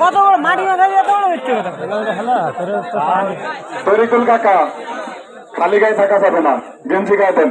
কত বড় মাটি না থাকে এত বড় মিথ্যে তরিকুল কাকা খালি গায়ে থাকা যাবে না। গেঞ্জি গায়ে দেন।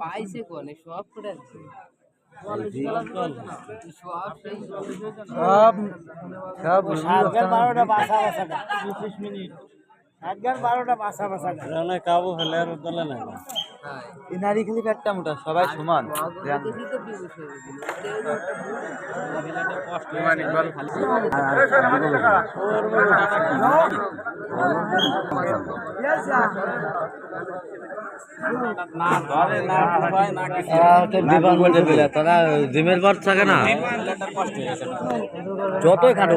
পাইছে কোনে? সব করে সব সব সাতগার বারোটা বাসা বাসাটা পঁচিশ মিনিট সাতগার বারোটা বাসা বাসাটা কাবু ফেলে আর উদ্দলে না। কাটটা মোটা সবাই সমান। হয়ে তারা জিমের বার থাকে না। যতই খাটো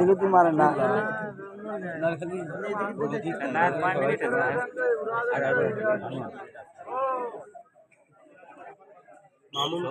কিন্তু মারে না মামুন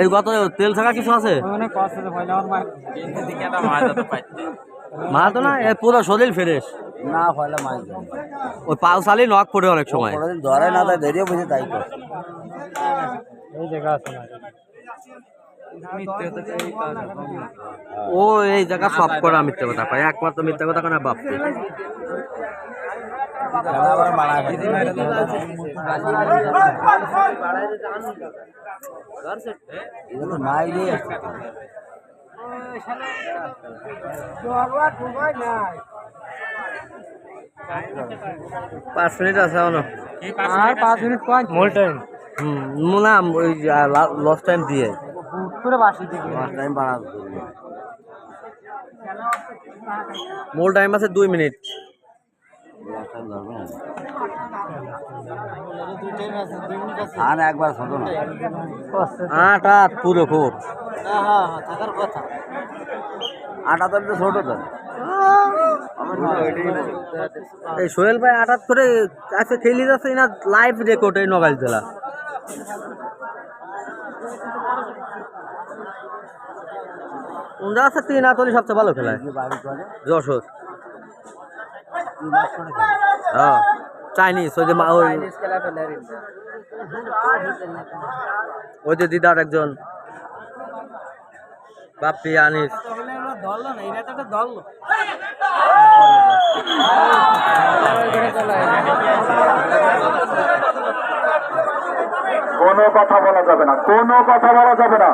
এই গত তেল থাকা কিছু আছে? মানে তো হলাবার মার মা তো না? এ পুরো শরীর ফ্রেশ। না পয়লা মাছ ওই নখ পড়ে অনেক সময়। ধরে না তাই দেরিও বুঝে তাই ও এই জায়গা সব করা মিথ্যে কথা। পাই একমাত্র মিথ্যে কথা কেন বাপতে পাঁচ মিনিট আছে আর পাঁচ মিনিট পয়েন্ট মোল টাইম হুম না ওই লস টাইম দিয়ে। পুরো বাসি দিকে লস টাইম বাড়া। মূল টাইম আছে দুই মিনিট। আর একবার ছোট না। আট আট পুরো খুব থাকার আট তো ছোট তো। এই সোহেল ভাই আটাত করে আজকে খেলি যাচ্ছে না লাইভ রেকর্ড এই নগাইল জেলা। ওরা আছে তিন আতলি সবচেয়ে ভালো খেলায়? যশোর। চাইনিজ ওই যে ওই ওই যে দিদার একজন বাপ্পি আনিস কোনো কথা বলা যাবে না। কোনো কথা বলা যাবে না।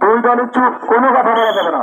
দুই দলই চুপ, কোনো কথা বলা যাবে না।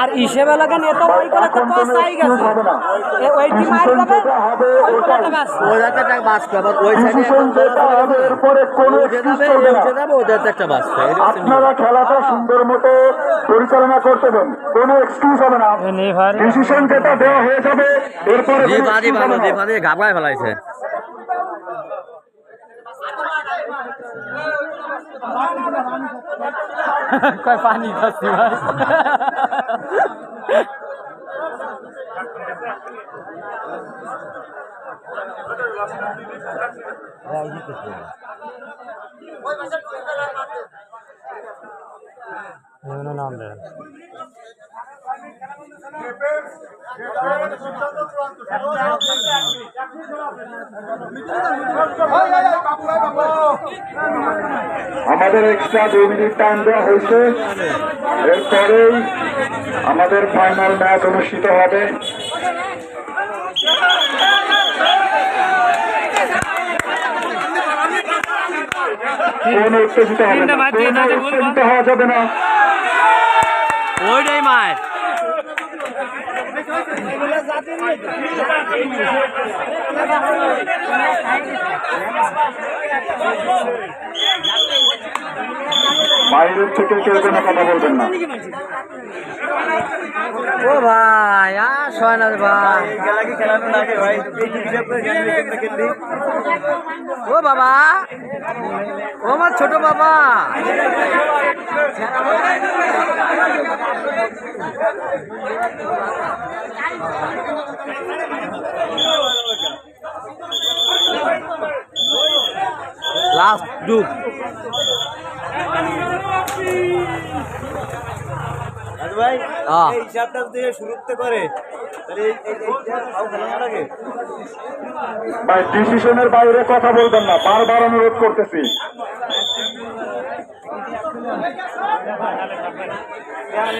আর হিসেবে লাগান এত ওই করে তো পাস কোনো আই গেছে হবে না। এ মার যাবে ওই একটা বাস ওই একটা একটা বাস আবার ওই সাইডে এরপরে কোনো যাবে উঠে ওদের একটা বাস। আপনারা খেলাটা সুন্দর মতো পরিচালনা করতে দেন কোনো এক্সকিউজ হবে না। ডিসিশন যেটা দেওয়া হয়ে যাবে এরপরে ঘাবড়ায় ফেলাইছে। কয় পানি খাচ্ছি ভাই? নাম দেন। আমাদের এক্সট্রা দুই মিনিট টাইম দেওয়া হয়েছে। এরপরেই আমাদের ফাইনাল ম্যাচ অনুষ্ঠিত হবে। কোন উত্তেজিত হবে না। উত্তেজিত হওয়া যাবে না। ওইটাই বাইরের থেকে কেউ কোনো কথা বলবেন না। ও ভাই আর ভাই। ও বাবা, ও আমার ছোট বাবা। লাস্ট ডুব ভাই হ্যাঁ। এই হিসাবটা যদি শুরুতে করে তাহলে এই- লাগে ভাই ডিসিশনের বাইরে কথা বলবেন না বারবার অনুরোধ করতেছি আর